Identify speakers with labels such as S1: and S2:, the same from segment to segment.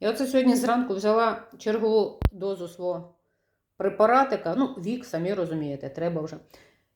S1: Я оце сьогодні зранку взяла чергову дозу свого препаратика. Ну, вік, самі розумієте, треба вже.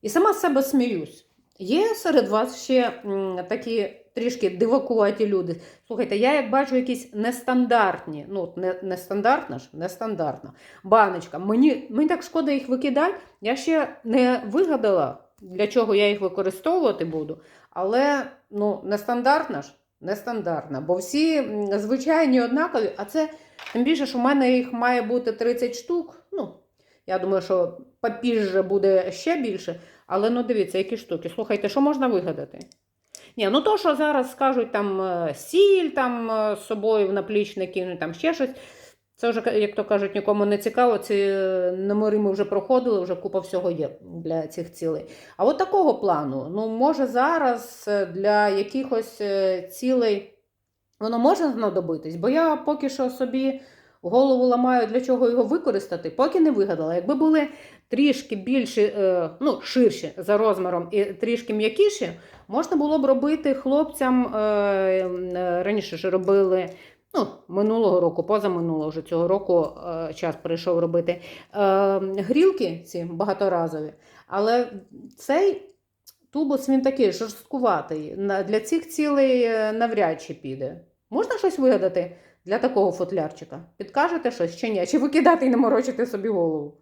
S1: І сама з себе сміюсь. Є серед вас ще такі трішки дивакуваті люди. Слухайте, я як бачу якісь нестандартні, ну, не, нестандартна ж, нестандартна баночка. Мені, мені так шкода їх викидати. Я ще не вигадала, для чого я їх використовувати буду. Але ну, нестандартна ж, нестандартна. Бо всі звичайні однакові, а це тим більше, що в мене їх має бути 30 штук. Ну, я думаю, що попізже буде ще більше. Але ну дивіться, які штуки. Слухайте, що можна вигадати? Ні, ну то, що зараз скажуть там е, сіль там е, з собою в наплічники, ну там ще щось. Це вже, як то кажуть, нікому не цікаво. Ці е, номери ми вже проходили, вже купа всього є для цих цілей. А от такого плану, ну може зараз е, для якихось е, цілей воно може знадобитись, бо я поки що собі голову ламаю, для чого його використати, поки не вигадала. Якби були трішки більші, ну, ширші за розміром і трішки м'якіші, можна було б робити хлопцям, раніше ж робили. Ну, минулого року, позаминулого вже цього року е, час прийшов робити е, грілки ці багаторазові. Але цей тубус він такий жорсткуватий. Для цих цілей е, навряд чи піде. Можна щось вигадати для такого футлярчика? Підкажете щось чи ні? Чи викидати і не морочити собі голову?